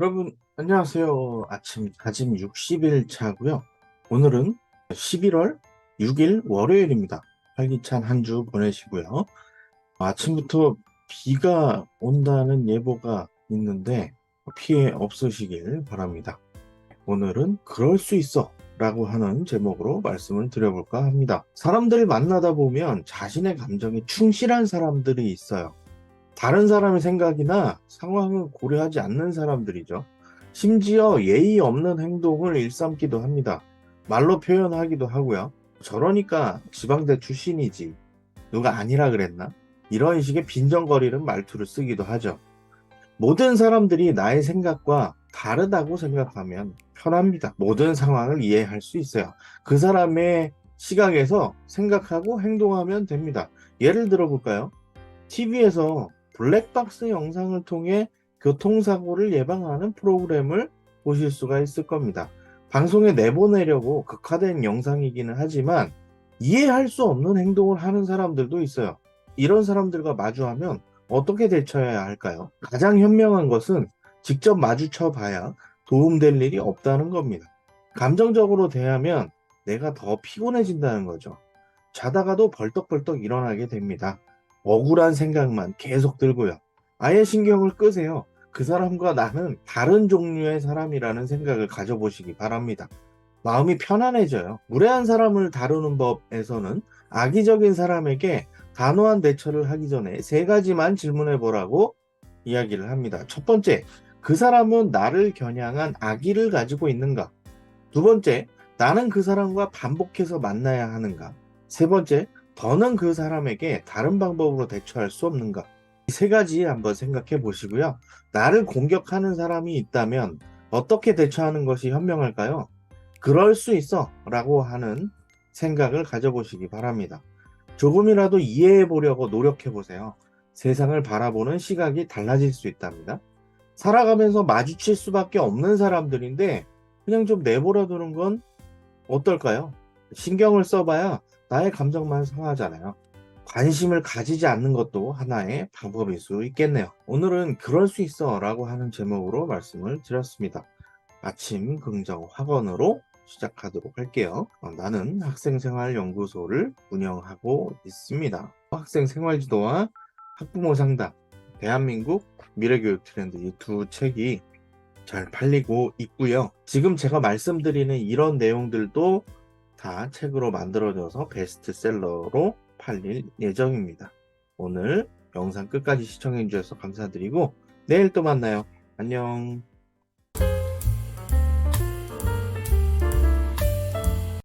여러분, 안녕하세요. 아침 다짐 60일 차고요. 오늘은 11월 6일 월요일입니다. 활기찬 한 주 보내시고요. 아침부터 비가 온다는 예보가 있는데 피해 없으시길 바랍니다. 오늘은 그럴 수 있어 라고 하는 제목으로 말씀을 드려볼까 합니다. 사람들을 만나다 보면 자신의 감정에 충실한 사람들이 있어요. 다른 사람의 생각이나 상황을 고려하지 않는 사람들이죠. 심지어 예의 없는 행동을 일삼기도 합니다. 말로 표현하기도 하고요. 저러니까 지방대 출신이지. 누가 아니라 그랬나? 이런 식의 빈정거리는 말투를 쓰기도 하죠. 모든 사람들이 나의 생각과 다르다고 생각하면 편합니다. 모든 상황을 이해할 수 있어요. 그 사람의 시각에서 생각하고 행동하면 됩니다. 예를 들어 볼까요? TV에서 블랙박스 영상을 통해 교통사고를 예방하는 프로그램을 보실 수가 있을 겁니다. 방송에 내보내려고 극화된 영상이기는 하지만 이해할 수 없는 행동을 하는 사람들도 있어요. 이런 사람들과 마주하면 어떻게 대처해야 할까요? 가장 현명한 것은 직접 마주쳐 봐야 도움될 일이 없다는 겁니다. 감정적으로 대하면 내가 더 피곤해진다는 거죠. 자다가도 벌떡벌떡 일어나게 됩니다. 억울한 생각만 계속 들고요. 아예 신경을 끄세요. 그 사람과 나는 다른 종류의 사람이라는 생각을 가져보시기 바랍니다. 마음이 편안해져요. 무례한 사람을 다루는 법에서는 악의적인 사람에게 단호한 대처를 하기 전에 세 가지만 질문해 보라고 이야기를 합니다. 첫 번째, 그 사람은 나를 겨냥한 악의를 가지고 있는가? 두 번째, 나는 그 사람과 반복해서 만나야 하는가? 세 번째, 더는 그 사람에게 다른 방법으로 대처할 수 없는가? 이 세 가지 한번 생각해 보시고요. 나를 공격하는 사람이 있다면 어떻게 대처하는 것이 현명할까요? 그럴 수 있어 라고 하는 생각을 가져보시기 바랍니다. 조금이라도 이해해 보려고 노력해 보세요. 세상을 바라보는 시각이 달라질 수 있답니다. 살아가면서 마주칠 수밖에 없는 사람들인데 그냥 좀 내버려 두는 건 어떨까요? 신경을 써봐야 나의 감정만 상하잖아요. 관심을 가지지 않는 것도 하나의 방법일 수 있겠네요. 오늘은 그럴 수 있어 라고 하는 제목으로 말씀을 드렸습니다. 아침 긍정 학원으로 시작하도록 할게요. 어, 나는 학생생활연구소를 운영하고 있습니다. 학생생활지도와 학부모 상담, 대한민국 미래교육 트렌드 이 두 책이 잘 팔리고 있고요. 지금 제가 말씀드리는 이런 내용들도 다 책으로 만들어져서 베스트셀러로 팔릴 예정입니다. 오늘 영상 끝까지 시청해 주셔서 감사드리고 내일 또 만나요. 안녕.